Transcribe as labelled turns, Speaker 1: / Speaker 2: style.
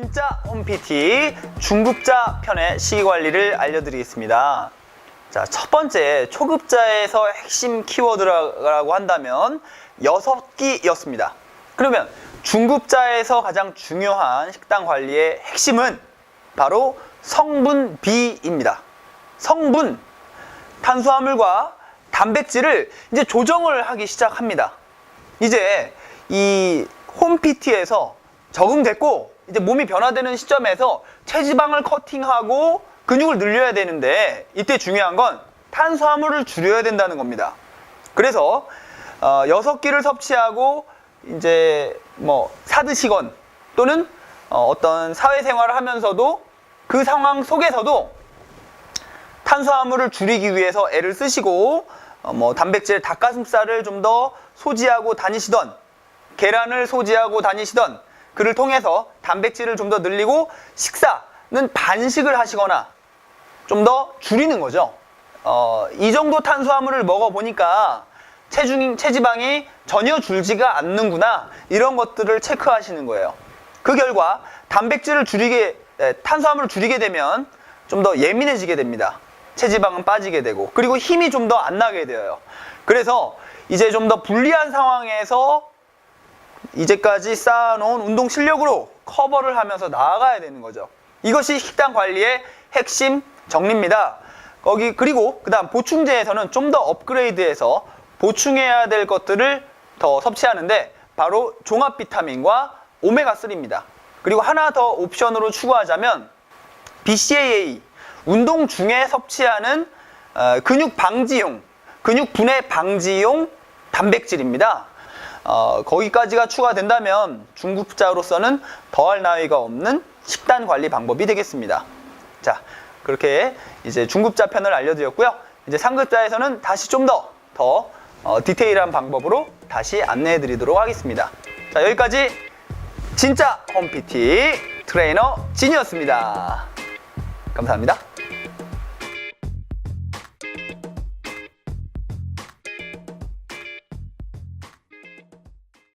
Speaker 1: 진짜 홈PT 중급자 편의 식이 관리를 알려드리겠습니다. 자, 첫 번째 초급자에서 핵심 키워드라고 한다면 여섯 끼였습니다. 그러면 중급자에서 가장 중요한 식단 관리의 핵심은 바로 성분 B입니다. 성분 탄수화물과 단백질을 이제 조정을 하기 시작합니다. 이제 이 홈PT에서 적응됐고 이제 몸이 변화되는 시점에서 체지방을 커팅하고 근육을 늘려야 되는데 이때 중요한 건 탄수화물을 줄여야 된다는 겁니다. 그래서 어, 6끼를 섭취하고 이제 뭐 사드시건 또는 어, 어떤 사회생활을 하면서도 그 상황 속에서도 탄수화물을 줄이기 위해서 애를 쓰시고 어, 뭐 단백질 닭가슴살을 좀 더 소지하고 다니시던 계란을 소지하고 다니시던 그를 통해서 단백질을 좀 더 늘리고 식사는 반식을 하시거나 좀 더 줄이는 거죠. 어, 이 정도 탄수화물을 먹어 보니까 체중 체지방이 전혀 줄지가 않는구나 이런 것들을 체크하시는 거예요. 그 결과 단백질을 줄이게 에, 탄수화물을 줄이게 되면 좀 더 예민해지게 됩니다. 체지방은 빠지게 되고 그리고 힘이 좀 더 안 나게 되어요. 그래서 이제 좀 더 불리한 상황에서 이제까지 쌓아놓은 운동 실력으로 커버를 하면서 나아가야 되는 거죠. 이것이 식단 관리의 핵심 정리입니다. 거기 그리고 그다음 보충제에서는 좀 더 업그레이드해서 보충해야 될 것들을 더 섭취하는데 바로 종합 비타민과 오메가 3입니다. 그리고 하나 더 옵션으로 추가하자면 BCAA 운동 중에 섭취하는 어, 근육 방지용, 근육 분해 방지용 단백질입니다. 어, 거기까지가 추가된다면 중급자로서는 더할 나위가 없는 식단 관리 방법이 되겠습니다. 자, 그렇게 이제 중급자 편을 알려드렸고요. 이제 상급자에서는 다시 좀 더더 어, 디테일한 방법으로 다시 안내해 드리도록 하겠습니다. 자, 여기까지 진짜 홈PT 트레이너 진이었습니다. 감사합니다.